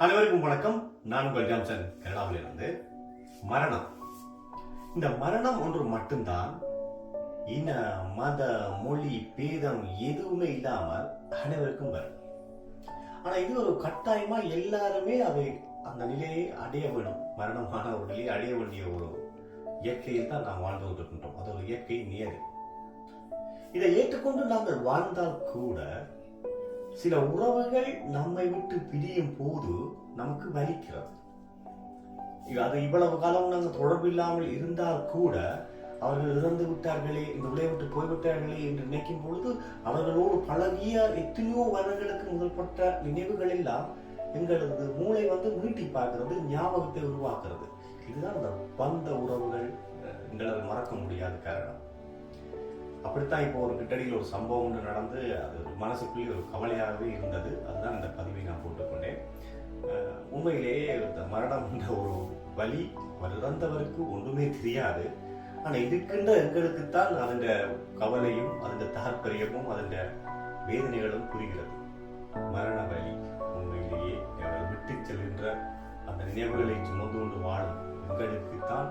அனைவருக்கும் வணக்கம். நான் உங்கள் ஜாம்சன். கனடாவிலிருந்து மரணம். இந்த மரணம் ஒன்று மட்டும்தான். இன மத மொழி பேதம் எதுவுமே இல்லாமல் அனைவருக்கும் வரும். ஆனா இது ஒரு கட்டாயமா எல்லாருமே அதை அந்த நிலையை அடைய வேணும் மரணமான ஒரு நிலையை அடைய வேண்டிய ஒரு இயற்கையில் தான் நாம் வாழ்ந்து கொண்டிருக்கின்றோம். அது ஒரு இயற்கை நியதி. இதை ஏற்றுக்கொண்டு நாங்கள் வாழ்ந்தால் கூட சில உறவுகள் நம்மை விட்டு பிரியும் போது நமக்கு வலிக்கிறது. அது இவ்வளவு காலம் நாங்கள் தொடர்பு இல்லாமல் இருந்தால் கூட அவர்கள் இறந்து விட்டார்களே இந்த உலகை விட்டு போய்விட்டார்களே என்று நினைக்கும் பொழுது அவர்களோடு பழகிய எத்தனையோ வருடங்களுக்கு முதல்பட்ட நினைவுகள் எல்லாம் எங்களது மூளை வந்து மீட்டி பார்க்கிறது ஞாபகத்தை உருவாக்குறது இதுதான் அந்த பந்த உறவுகள் எங்களால் மறக்க முடியாத காரணம். அப்படித்தான் இப்போ ஒரு கிட்டடியில் ஒரு சம்பவம் ஒன்று நடந்து அது மனசுக்குள்ளே ஒரு கவலையாகவே இருந்தது. அதுதான் இந்த பதிவை நான் போட்டுக்கொண்டேன். உண்மையிலேயே இந்த மரணம் என்ற ஒரு வலி வளர்ந்தவருக்கு ஒன்றுமே தெரியாது. ஆனால் இருக்கின்ற எங்களுக்குத்தான் அதன் கவலையும் அதன் தாற்பயமும் அதன் வேதனைகளும் புரிகிறது. மரண வலி உண்மையிலேயே அவர் விட்டு செல்கின்ற அந்த நினைவுகளை சுமந்து கொண்டு வாழும் எங்களுக்குத்தான்